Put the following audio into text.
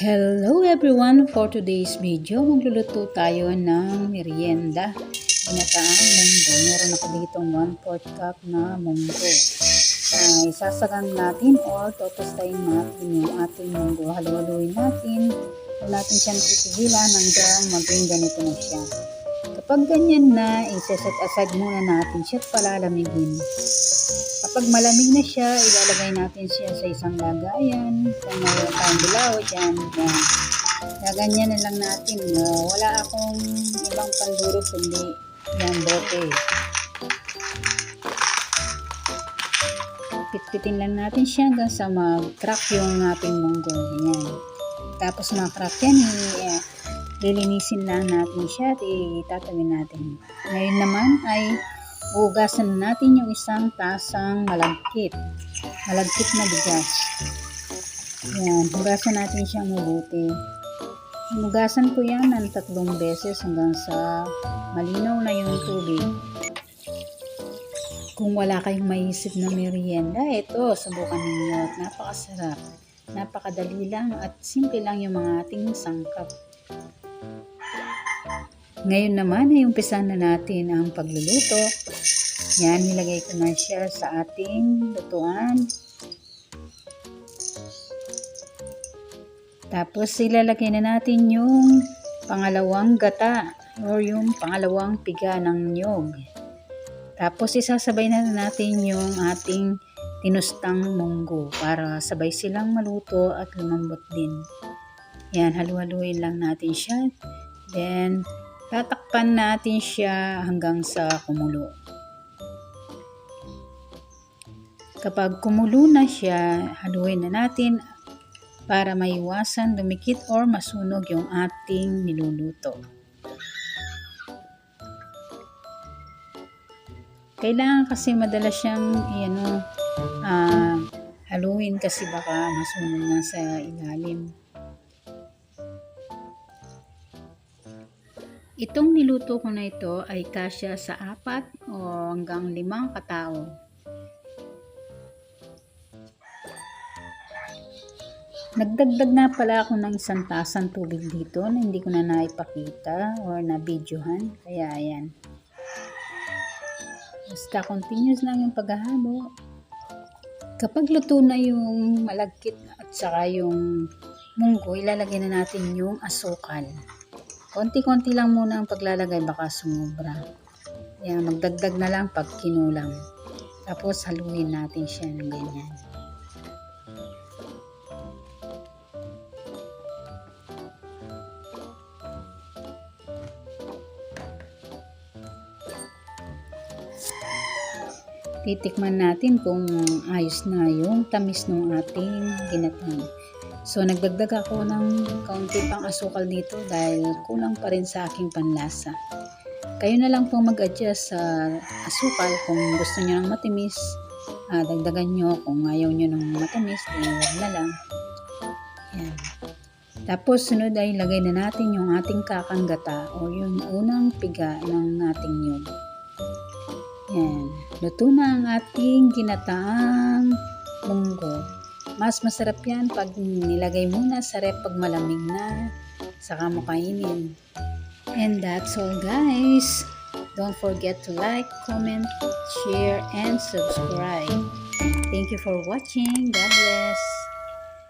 Hello everyone! For today's video, magluluto tayo ng merienda. Ginataang munggo. Meron ako ditong 1 4 cup na munggo. Uh, isasagan natin or totostayin natin yung ating munggo. Halu-haluin natin. Huwag natin siyang titigilan hanggang maging ganito na siya. Kapag ganyan na, iseset aside muna natin siya at palalamigin. Kapag malamig na siya, ilalagay natin siya sa isang lagayan. Kung mayroon tayong dilaw, dyan, yan. Gaganyan na lang natin. No? Wala akong ibang panduro kundi yan, bote. Pitpitin lang natin siya hanggang sa mag-crack yung ating munggo. Yan. Tapos ma-crack yan, lilinisin lang natin siya at itatawin natin. Ngayon naman ay Hugasan natin yung isang tasang malagkit. Malagkit na bigas. Yan, hugasan natin siyang mabuti. Hugasan ko yan ng tatlong beses hanggang sa malinaw na yung tubig. Kung wala kayong maisip na merienda, ito, subukan ninyo napakasarap. Napakadali lang at simple lang yung mga ating sangkap. Ngayon naman ay umpisa na natin ang pagluluto. Yan, nilagay ko na siya sa ating lutuan. Tapos ilalagay na natin yung pangalawang gata or yung pangalawang piga ng nyog. Tapos isasabay na natin yung ating tinustang munggo para sabay silang maluto at lumambot din. Yan, halu-haluin lang natin siya. Then, tatakpan natin siya hanggang sa kumulo. Kapag kumulo na siya, haluin na natin para maiwasan dumikit or masunog yung ating niluluto. Kailangan kasi madalas siyang ano, uh, haluin kasi baka masunog na sa ilalim. Itong niluto ko na ito ay kasya sa apat o hanggang limang katao. Nagdagdag na pala ako ng isang tasang tubig dito na hindi ko na naipakita or na videohan. Kaya ayan. Basta continuous lang yung paghahalo. Kapag luto na yung malagkit at saka yung munggo, ilalagay na natin yung asukal. Konti-konti lang muna ang paglalagay baka sumobra. Yan, magdagdag na lang pag kinulang. Tapos haluin natin siya ng ganyan. titikman natin kung ayos na yung tamis ng ating ginatang. So, nagdagdag ako ng kaunti pang asukal dito dahil kulang pa rin sa aking panlasa. Kayo na lang po mag-adjust sa asukal kung gusto nyo ng matimis. Ah, dagdagan nyo kung ayaw nyo ng matamis, huwag na lang. Yan. Tapos, sunod ay lagay na natin yung ating kakanggata o yung unang piga ng ating nyug. Yan. Luto na ang ating ginataang munggo. Mas masarap yan pag nilagay muna sa rep pag malamig na. Saka mo kainin. And that's all guys. Don't forget to like, comment, share, and subscribe. Thank you for watching. God bless.